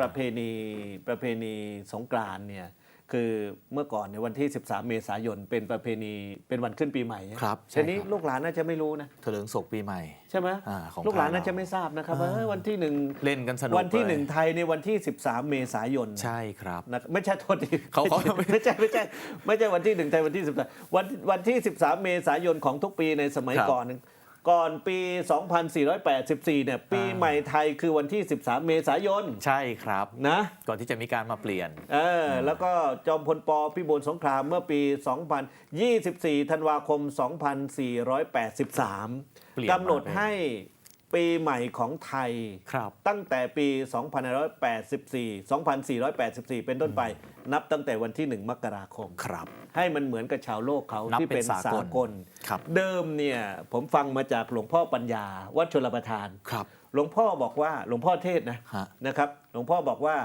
ประเพณีประเพณีสงกรานต์เนี่ยคือเมื่อก่อนในยวันที่ 13 เมษายนเป็นประเพณีเป็นวันขึ้นปีใหม่ครับใช่ทีนี้ครับลูกหลานน่าจะไม่รู้นะเถลิงศกปีใหม่ใช่ไหมอ่าของลูกหลานไทยน่าจะเราไม่ทราบนะครับอ่าว่าเอ้ยวันที่หนึ่งเล่นกันสนุกวันที่เลยหนึ่งไทยในวันที่ 13 เมษายนใช่ครับนะไม่ใช่โทษทีเขาเขาไม่ใช่ไม่ใช่ไม่ใช่วันที่หนึ่งไทยวันที่13วันวันที่ 13 เมษายนของทุกปีในสมัยครับก่อนนึง ก่อนปี 2484 เนี่ย ปีอ่าใหม่ไทยคือวันที่ 13 เมษายน ใช่ครับ นะ ก่อนที่จะมีการมาเปลี่ยน เออ แล้วก็จอมพลปพิบูลสงครามเมื่อปี 2024 ธันวาคม 2483เปลี่ยนกำหนดมาเป็นให้ ปีใหม่ของไทย ครับตั้งแต่ปี 2584 2484 เป็นต้นไป นับตั้งแต่วันที่ 1 มกราคม ครับ ให้มันเหมือนกับชาวโลกเขานับที่เป็เป็นนสากลสากล ครับ เดิมเนี่ยผมฟังมาจากหลวงพ่อปัญญา วัดชลประทาน ครับ หลวงพ่อบอกว่าหลวงพ่อเทศนะฮะ นะครับ หลวงพ่อบอกว่า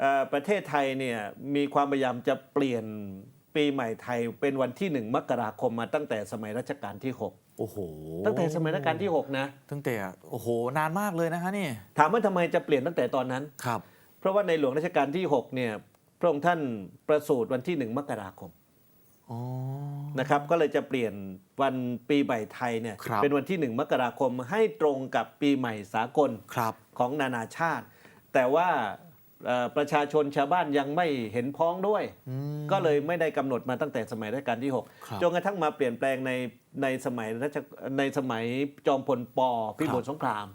เอ่อประเทศไทยเนี่ยมีความพยายามจะเปลี่ยน ปีใหม่ไทยเป็นวันที่หนึ่งมกราคมมาตั้งแต่สมัยรัชกาลที่โอ้โห6ตั้งแต่สมัยรัชกาลที่ 6 นะ ตั้งแต่โอ้โห นานมากเลยนะฮะนี่ ถามว่าทำไมจะเปลี่ยนตั้งแต่ตอนนั้น ครับ เพราะว่าในหลวงรัชกาลที่ 6 เนี่ย พระองค์ท่านประสูติวันที่1มกราคมอ๋อนะครับ ก็เลยจะเปลี่ยนวันปีใหม่ไทยเนี่ยครับเป็นวันที่1มกราคมให้ตรงกับปีใหม่สากลครับของนานาชาติ แต่ว่าเอ่อ ประชาชนชาวบ้านยังไม่เห็นพ้องด้วยอืมก็เลยไม่ได้กำหนดมาตั้งแต่สมัยรัชกาลที่ครับ6จนกระทั่งมาเปลี่ยนแปลงในในสมัยรัชในสมัยจอมพลปพิบูลครับสงคราม